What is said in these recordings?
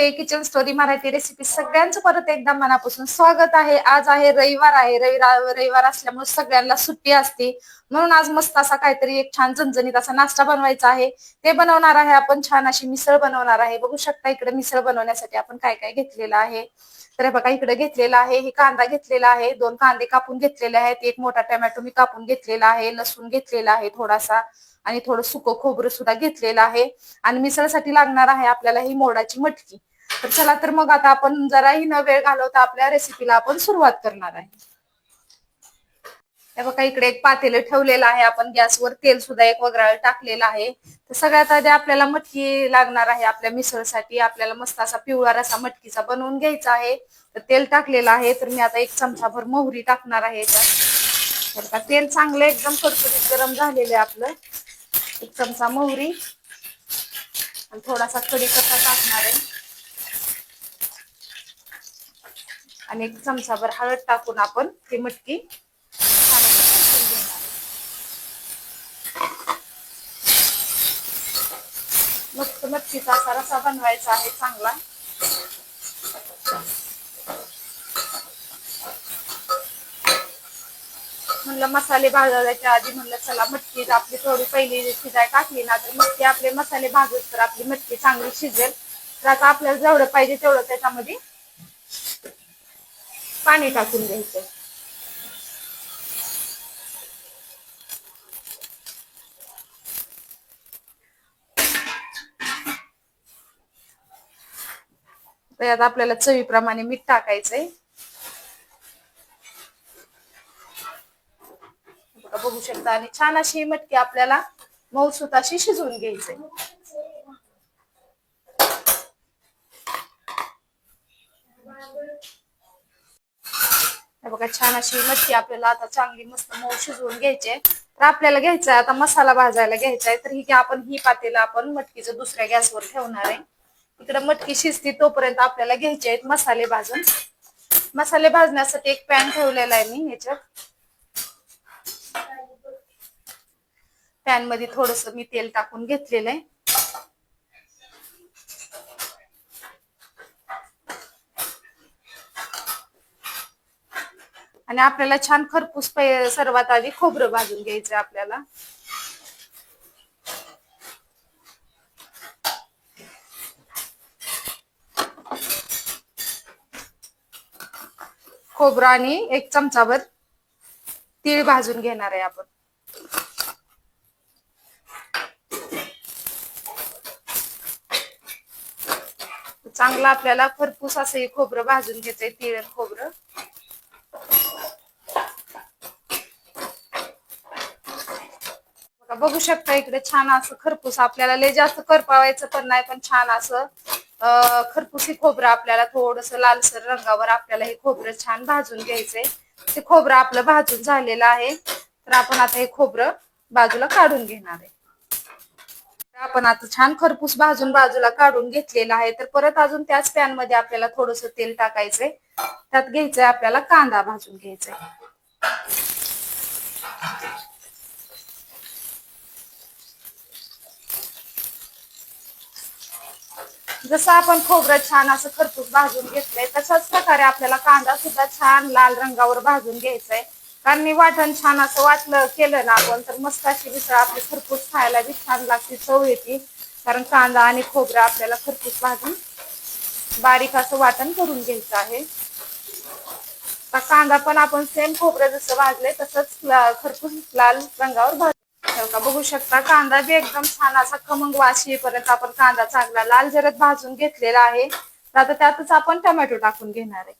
नमस्ते kitchen story Marathi recipe सगळ्यांचं परत एकदा मनापासून स्वागत आहे. आज आहे रविवार आहे. रविवार रविवार असल्यामुळे सगळ्यांना सुट्टी असते. म्हणून आज मस्त असा काहीतरी एक छान झणझणीत असा नाश्ता बनवायचा आहे. ते बनवणार आहे आपण. छान अशी मिसळ बनवणार आहे. बघू शकता इकडे मिसळ बनवण्यासाठी आपण काय काय घेतलेलं आहे. तर बघा इकडे घेतलेला आहे. हे कांदा घेतलेला आहे. दोन कांदे कापून घेतलेले आहेत. एक मोठा टोमॅटो मी कापून घेतलेला आहे. लसूण घेतलेला आहे थोडासा. आणि थोडं सुकं खोबरं सुद्धा घेतलेलं आहे. आणि मिसळसाठी लागणार आहे आपल्याला ही मोडाची मटकी. तर चला तर मग आता आपण जराही न वेळ घालवता आपल्या रेसिपीला आपण सुरुवात करणार आहे. हे बघा इकडे एक पातेलं ठेवलेलं आहे. आपण गॅसवर तेल सुद्धा एक वगैरा टाकलेलं आहे. तर सगळ्यात आधी आपल्याला मटकी लागणार आहे आपल्या मिसळसाठी. आपल्याला मस्त असा पिवळा रसा मटकीचा बनवून घ्यायचा आहे. तर तेल टाकलेलं आहे. तर मी आता एक चमचाभर मोहरी टाकणार आहे याच्यात. तर का तेल चांगलं एकदम कडकडीत गरम झालेलं आहे आपलं. एक चमचा मोहरी. आणि थोडासा कढीपत्ता टाकणार आहे. आणि एक चमचाभर हळद टाकून आपण ती मटकी मस्त मटकीचा असा रसा बनवायचा आहे चांगला. म्हणलं मसाले भाजायच्या आधी म्हणलं चला मटकी आपली थोडी पहिली शिजाय टाकली ना तर मटकी आपले मसाले भाजत तर आपली मटकी चांगली शिजेल. तर आता आपल्याला जेवढं पाहिजे तेवढं त्याच्यामध्ये पाणी टाकून द्यायचं त्यात आपल्याला चवीप्रमाणे मीठ टाकायचंय. बघू शकता आणि छान अशी मटकी आपल्याला मऊसूत अशी शिजवून घ्यायचंय. बघा छान अशी मटकी आपल्याला आता चांगली मस्त मऊ शिजवून घ्यायची तर आपल्याला घ्यायचा आहे आता मसाला भाजायला घ्यायचा आहे तर ही आपण ही पातेला आपण मटकीचं दुसऱ्या गॅसवर ठेवणार आहे. इकडे मटकी शिजती तोपर्यंत आपल्याला घ्यायचे आहेत मसाले भाजून. मसाले भाजण्यासाठी एक पॅन ठेवलेला आहे मी ह्याच्यात पॅनमध्ये थोडस मी तेल टाकून घेतलेलं आहे. आणि आपल्याला छान खरपूस सर्वात आधी खोबरं भाजून घ्यायचं आपल्याला. खोबरं आणि एक चमचाभर तीळ भाजून घेणार आहे आपण. चांगलं आपल्याला खरपूस असं खोबरं भाजून घ्यायचंय तीळ आणि खोबरं. का बघू शकता इकडे छान असं खरपूस आपल्याला लय जास्त करपावायचं पण नाही पण छान असं अं, हे खोबरं आपल्याला थोडस लालसर रंगावर आपल्याला हे खोबरं छान भाजून घ्यायचंय. ते खोबरं आपलं भाजून झालेलं आहे. तर आपण आता हे खोबरं बाजूला काढून घेणार आहे. तर आपण आता छान खरपूस भाजून बाजूला काढून घेतलेलं आहे. तर परत अजून त्याच पॅनमध्ये आपल्याला थोडस तेल टाकायचंय. त्यात घ्यायचंय आपल्याला कांदा भाजून घ्यायचाय. जसं आपण खोबरं छान असं खरपूस भाजून घेतलंय तशाच प्रकारे आपल्याला कांदा सुद्धा छान लाल रंगावर भाजून घ्यायचाय. कारण मी वाटण छान असं वाटलं केलं ना आपण तर मस्त अशी मिसळ आपली खरपूस खायला बी छान लागते चव येते. कारण कांदा आणि खोबरं आपल्याला खरपूस भाजून बारीक असं वाटण करून घ्यायचं आहे. कांदा पण आपण सेम खोबरं जसं भाजलंय तसंच खरपूस लाल रंगावर भाज का? बघू शकता कांदा बी एकदम छान असा खमंग वास येईपर्यंत आपण कांदा चांगला लाल जरत भाजून घेतलेला आहे. तर आता त्यातच आपण टोमॅटो टाकून घेणार आहे.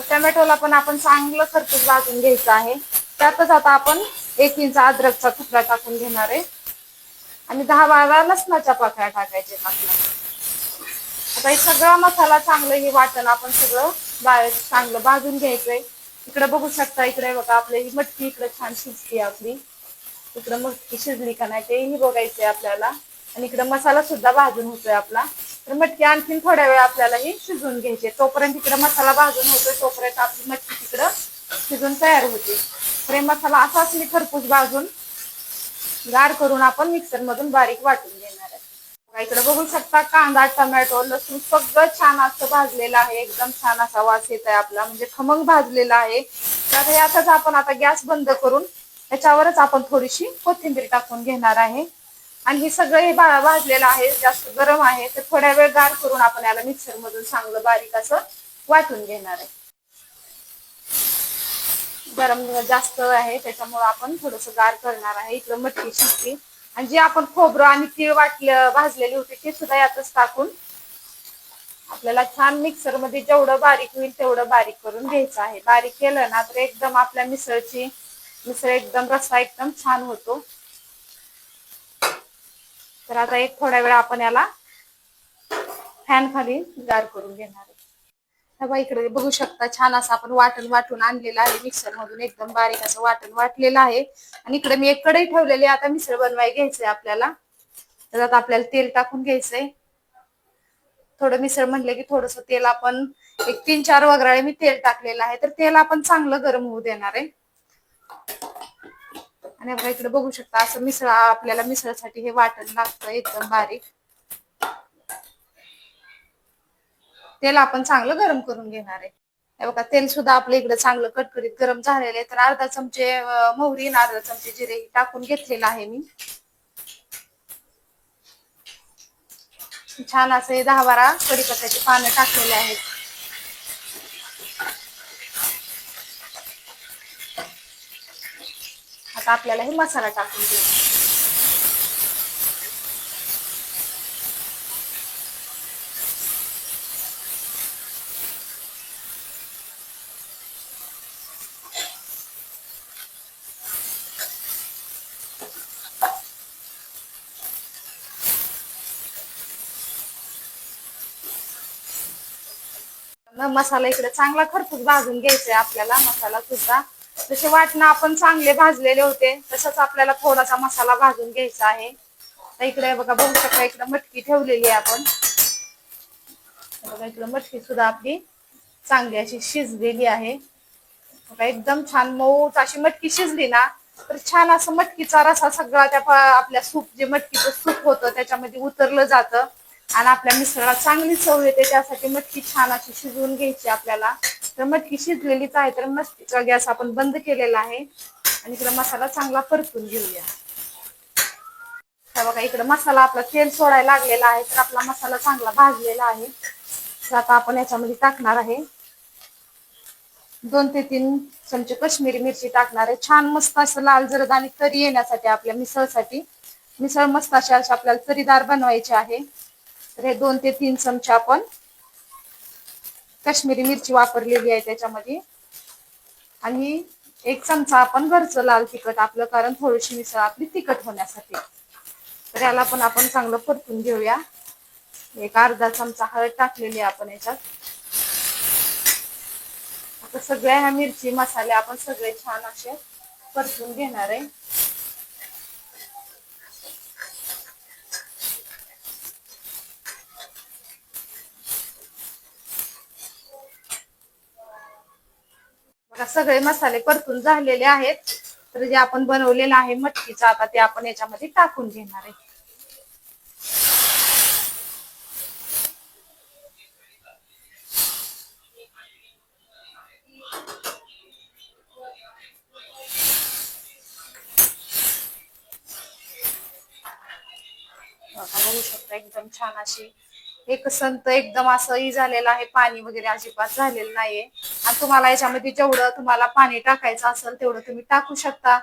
टोमॅटोला पण आपण चांगलं खरपूस भाजून घ्यायचं आहे. त्यातच आता आपण एक इंच अद्रकचा तुकडा टाकून घेणार आहे. आणि दहा बारा लसणाच्या पाकळ्या टाकायचे आपल्या आता हे सगळा मसाला चांगलं हे वाटण आपण सगळं बा- चांगलं भाजून घ्यायचंय. इकडे बघू शकता इकडे बघा आपली ही मटकी इकडे छान शिजते आपली. इकडे मटकी शिजली का नाही तेही बघायचंय आपल्याला. आणि इकडे मसाला सुद्धा भाजून होतोय आपला. तर मटकी आणखीन थोड्या वेळ आपल्याला ही शिजवून घ्यायची तोपर्यंत इकडे मसाला भाजून होतोय तोपर्यंत आपली मटकी तिकडं शिजून तयार होते. तर मसाला असाच मी खरपूस भाजून गार करून आपण मिक्सर मधून बारीक वाटून इकडे बघू शकता कांदा टोमॅटो लसूण सगळं छान असं भाजलेलं आहे. एकदम छान असा वास येत आहे आपला. म्हणजे खमंग भाजलेला आहे. तर यातच आपण आता गॅस बंद करून त्याच्यावरच आपण थोडीशी कोथिंबीर टाकून घेणार आहे. आणि हे सगळं हे भाजलेलं आहे जास्त गरम आहे तर थोड्या वेळ गार करून आपण याला मिक्सर मधून चांगलं बारीक असं वाटून घेणार आहे. गरम जास्त आहे त्याच्यामुळे आपण थोडस गार करणार आहे. इकडं मटकी शिजली. आणि जे आपण खोबरं आणि तीळ वाटलं भाजलेली होती ते सुद्धा यातच टाकून आपल्याला छान मिक्सरमध्ये जेवढं बारीक होईल तेवढं बारीक करून घ्यायचं आहे. बारीक केलं ना तर एकदम आपल्या मिसळची मिसळ एकदम रस्सा एकदम छान होतो. तर आता एक थोड्या वेळ आपण याला फॅन खाली गार करून घेणार आहे. बघा इकडे बघू शकता छान असं आपण वाटण वाटून आणलेलं आहे. मिक्सर मधून एकदम बारीक असं वाटण वाटलेलं आहे. आणि इकडे मी एक कढई ठेवलेली आता मिसळ बनवाय घ्यायचंय आपल्याला. त्याच्यात आपल्याला तेल टाकून घ्यायचंय. थोडं मिसळ म्हणलं की थोडस तेल आपण एक तीन चार वगराळे मी तेल टाकलेलं आहे. तर तेल आपण चांगलं गरम होऊ देणार आहे. आणि बघा इकडे बघू शकता असं मिसळ आपल्याला मिसळसाठी हे वाटण लागतं एकदम बारीक. तेल आपण चांगलं गरम करून घेणार आहे. हे बघा तेल सुद्धा आपल्या इकडे चांगलं कटकरीत गरम झालेलं आहे. तर अर्धा चमचे मोहरी आणि अर्धा चमचे जिरे टाकून घेतलेलं आहे मी. छान असे दहा बारा कढीपत्त्याची पानं टाकलेले आहेत. आता आपल्याला हे मसाला टाकून घेऊ मग मसाला इकडे चांगला खरपूस भाजून घ्यायचा आहे आपल्याला मसाला सुद्धा. जसे वाटणं आपण चांगले भाजलेले होते तसंच आपल्याला थोडासा मसाला भाजून घ्यायचा आहे. तर इकडे बघा बघू शकता इकडे मटकी ठेवलेली आहे आपण. बघा इकडे मटकी सुद्धा आपली चांगली अशी शिजलेली आहे. बघा एकदम छान मऊच अशी मटकी शिजली ना तर छान असं मटकीचा रसा सगळा त्या आपल्या सूप जे मटकीचं सूप होतं त्याच्यामध्ये उतरलं जातं. आणि आपल्या मिसळाला चांगली चव येते त्यासाठी मटकी छान अशी शिजवून घ्यायची आपल्याला. तर मटकी शिजलेलीच आहे तर मटकीचा गॅस आपण बंद केलेला आहे. आणि इकडे मसाला चांगला परतून घेऊया. बघा इकडे मसाला आपला तेल सोडायला लागलेला आहे तर आपला मसाला चांगला भाजलेला आहे. तर आता आपण याच्यामध्ये टाकणार आहे. दोन ते तीन चमचे कश्मीरी मिरची टाकणार आहे. छान मस्त असं लाल जरद आणि तरी येण्यासाठी आपल्या मिसळसाठी. मिसळ मस्त अशी अशी आपल्याला तरीदार बनवायची आहे. तर हे दोन ते तीन चमचे आपण काश्मीरी मिरची वापरलेली आहे त्याच्यामध्ये. आणि एक चमचा आपण घरचं लाल तिखट आपलं कारण थोडीशी मिसळ आपली तिखट होण्यासाठी. तर याला पण आपण चांगलं परतून घेऊया. एक अर्धा चमचा हळद टाकलेली आहे आपण याच्यात. आता सगळ्या ह्या मिरची मसाले आपण सगळे छान असे परतून घेणार आहे. सगळे मसाले परतून झालेले आहेत. तर जे आपण बनवलेलं आहे मटकीचं आता ते आपण याच्यामध्ये टाकून घेणार आहे. बघू शकता एकदम छान अशी एक संत एकदम असं ही झालेलं आहे. पाणी वगैरे अजिबात झालेलं नाहीये. आणि तुम्हाला याच्यामध्ये जेवढं तुम्हाला पाणी टाकायचं असेल तेवढं तुम्ही टाकू शकता.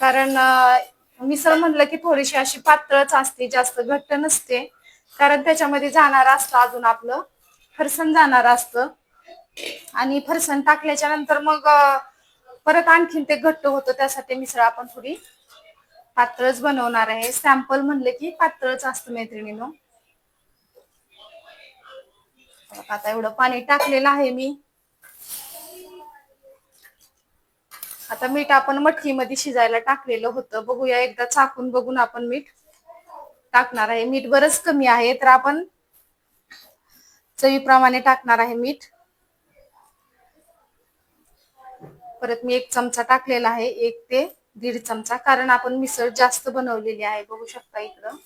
कारण मिसळ म्हणलं की थोडीशी अशी पातळच असते जास्त घट्ट नसते. कारण त्याच्यामध्ये जाणार असतं अजून आपलं फरसण जाणार असतं. आणि फरसण टाकल्याच्या नंतर मग परत आणखीन ते घट्ट होतं त्यासाठी मिसळ आपण थोडी पातळच बनवणार आहे. सॅम्पल म्हणलं की पातळच असतं मैत्रिणीनं. आता एवढं पाणी टाकलेलं आहे मी. आता मीठ आपण मटकीमध्ये शिजायला टाकलेलं होतं. बघूया एकदा चाकून बघून आपण मीठ टाकणार आहे. मीठ बरंच कमी आहे तर आपण चवीप्रमाणे टाकणार आहे मीठ. परत मी एक चमचा टाकलेला आहे एक ते दीड चमचा कारण आपण मिसळ जास्त बनवलेली आहे. बघू शकता इकडं.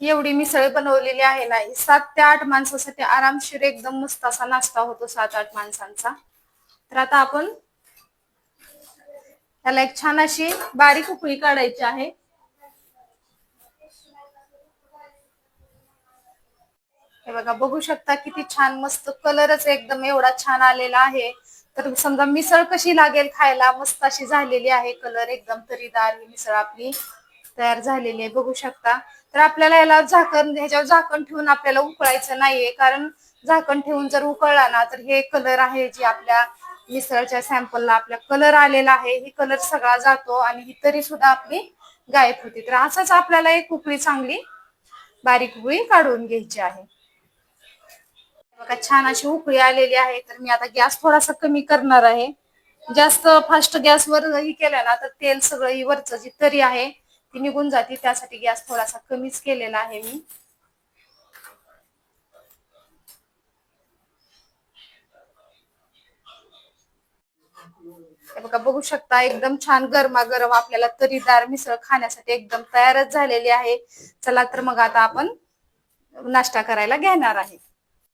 एवढी मिसळ बनवलेली आहे नाही सात ते आठ माणसासाठी आरामशीर एकदम मस्त असा नाश्ता होतो सात आठ माणसांचा. तर आता आपण त्याला एक छान अशी बारीक उकळी काढायची आहे. हे बघा बघू शकता किती छान मस्त कलरच एकदम एवढा छान आलेला आहे. तर समजा मिसळ कशी लागेल खायला मस्त अशी झालेली आहे कलर एकदम तरीदार ही मिसळ आपली. तयार झालेली आहे बघू शकता. तर आपल्याला याला झाकण ह्याच्यावर झाकण ठेवून आपल्याला उकळायचं नाहीये कारण झाकण ठेवून जर उकळला ना तर हे कलर आहे जे आपल्या मिसळच्या सॅम्पलला आपला कलर आलेला आहे ही कलर सगळा जातो आणि ही तरी सुद्धा आपली गायब होती. तर असंच आपल्याला एक उकळी चांगली बारीक उकळी काढून घ्यायची आहे. बघा छान अशी उकळी आलेली आहे. तर मी आता गॅस थोडासा कमी करणार आहे. जास्त फास्ट गॅसवर ही केलं ना तर तेल सगळं ही वरचं जी तरी आहे ती निघून जाते. त्यासाठी गॅस थोडासा कमीच केलेला आहे मी. बघा बघू शकता एकदम छान गरमागरम आपल्याला तरीदार मिसळ खाण्यासाठी एकदम तयारच झालेली आहे. चला तर मग आता आपण नाश्ता करायला घेणार आहे.